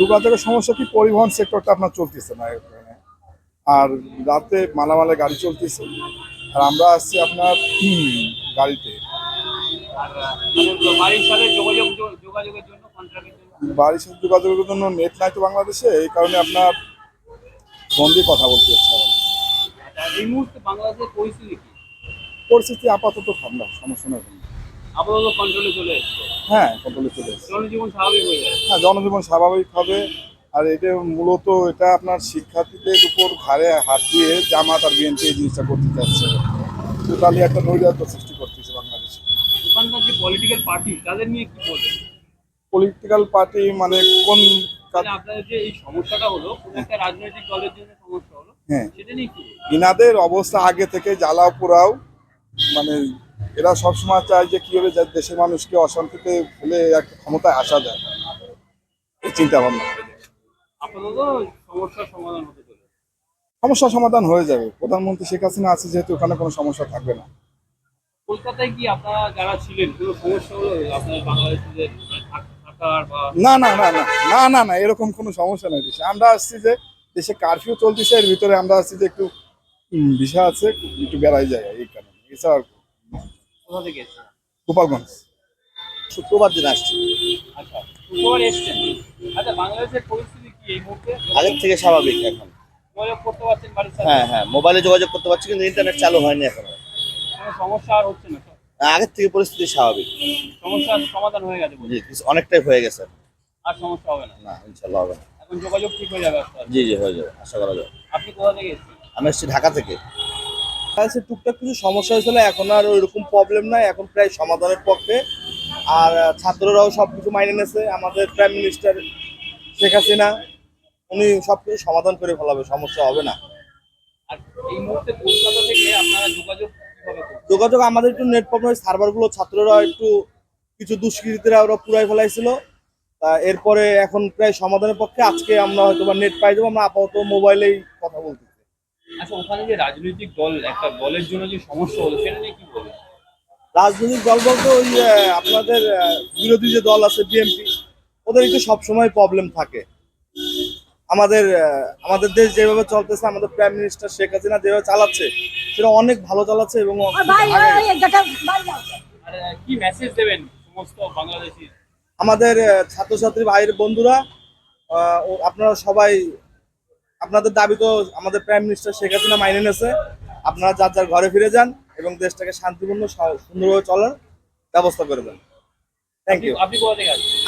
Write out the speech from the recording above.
যোগাযোগের সমস্যা কি? পরিবহন সেক্টরটা আপনার চলতেছে না এখানে আর রাতে মালামালে গাড়ি চলতেছে। আর আমরা আসছি আপনার গাড়িতে। বাড়ির সাথে যোগাযোগের জন্য নেট নাই তো বাংলাদেশে। এই কারণে আপনার ফোন দিয়ে কথা বলতে হচ্ছে আমাদের। এই মুহূর্তে বাংলাদেশের পরিস্থিতি কি? পরিস্থিতি আপাতত ঠান্ডা সমস্যা নেই। আপাতত কন্ট্রোলে চলে এসছে। হ্যাঁ কন্ট্রোলে চলে এসেছে। জনজীবন স্বাভাবিক হয়ে যায় হ্যাঁ জনজীবন স্বাভাবিক হবে। আর এটা মূলত এটা আপনার শিক্ষার্থীদের উপর ঘাড়ে হাত দিয়ে জামাত আর বিএনপি এই জিনিসটা করতে চাচ্ছে। টোটালি একটা নৈরাত্য সৃষ্টি করতেছে বাংলাদেশে। ওখানকার যে পলিটিক্যাল পার্টি তাদের নিয়ে কি বলবেন? পলিটিক্যাল পার্টি মানে কোন আপনাদের যে এই সমস্যাটা হলো কোন একটা রাজনৈতিক দলের জন্য সমস্যা হলো হ্যাঁ। সেটা নিয়ে কি? ইনাদের অবস্থা আগে থেকে জ্বালাও পোড়াও মানে এরা সবসময় চায় যে কীভাবে দেশের মানুষকে অশান্তিতে ফেলে একটা ক্ষমতায় আসা যায়। এই চিন্তা ভাবনা সমস্যার সমাধান হয়ে যাবে। প্রধানমন্ত্রী শেখ হাসিনা আছে যেহেতু ওখানে কোনো সমস্যা থাকবে না। কলকাতায় কি আপনারা যারা ছিলেন কোনো সমস্যা হলো? আপনার বাংলাদেশিদের মানে না না না না না না না এরকম কোনো সমস্যা নেই। দেশে আমরা আসছি যে দেশে কারফিউ চলতেছে এর ভিতরে আমরা আসছি যে একটু বিষয় আছে একটু বেড়াই যায় এই কারণে। এছাড়া আর কোথা থেকে এসেছেন? গোপালগঞ্জ। শুক্রবার দিন আসছি আচ্ছা শুক্রবার এসছেন? আচ্ছা বাংলাদেশের পরিস্থিতি কি এই মুহূর্তে? আগের থেকে স্বাভাবিক এখন। যোগাযোগ করতে পারছেন বাড়ির সাথে? হ্যাঁ হ্যাঁ মোবাইলে যোগাযোগ করতে পারছি কিন্তু ইন্টারনেট চালু হয়নি এখন। কোনো সমস্যা আর হচ্ছে না আগের থেকে পরিস্থিতি স্বাভাবিক। সমস্যার সমাধান হয়ে গেছে জি অনেকটাই হয়ে গেছে। আর সমস্যা হবে না? না ইনশাল্লাহ হবে না। এখন যোগাযোগ ঠিক হয়ে যাবে। জি জি হয়ে যাবে আশা করা যাবে আপনি কোথা থেকে এসেছেন? আমি এসেছি ঢাকা থেকে। আছে টুকটাক কিছু সমস্যা হয়েছিল এখন আর ওইরকম প্রবলেম নাই এখন প্রায় সমাধানের পক্ষে। আর ছাত্ররাও সব কিছু মাইনে নিয়েছে আমাদের প্রাইম মিনিস্টার শেখ হাসিনা উনি সব কিছু সমাধান করে ফেলাবে সমস্যা হবে না। আর এই মুহূর্তে কলকাতা থেকে আপনারা যোগাযোগ যোগাযোগ আমাদের একটু নেট প্রবলেম সার্ভারগুলো ছাত্ররা একটু কিছু দুষ্কৃতীরা ওরা পুরাই ফেলাইছিল। তা এরপরে এখন প্রায় সমাধানের পক্ষে আজকে আমরা হয়তো বা নেট পাই যাব আমরা আপাতত মোবাইলেই কথা বলতেছি। আচ্ছা ওখানে যে রাজনৈতিক দল একটা দলের জন্য যে সমস্যা হলো সেটা নিয়ে কি বলবেন? রাজনৈতিক দল বলতে ওই আপনাদের বিরোধী যে দল আছে বিএনপি ওদের একটু সবসময় প্রবলেম থাকে। আমাদের আমাদের দেশ যেভাবে চলতেছে আমাদের প্রাইম মিনিস্টার শেখ হাসিনা যেভাবে চালাচ্ছে সেটা অনেক ভালো চালাচ্ছে এবং কি মেসেজ দেবেন সমস্ত বাংলাদেশি আমাদের ছাত্রছাত্রী ভাইয়ের বন্ধুরা আহ, আপনারা সবাই আপনাদের দাবি তো আমাদের প্রাইম মিনিস্টার শেখ হাসিনা মাইনে নিয়েছে। আপনারা যার যার ঘরে ফিরে যান এবং দেশটাকে শান্তিপূর্ণ সুন্দরভাবে চলার ব্যবস্থা করবেন দেন। থ্যাংক ইউ আপনি আসছেন?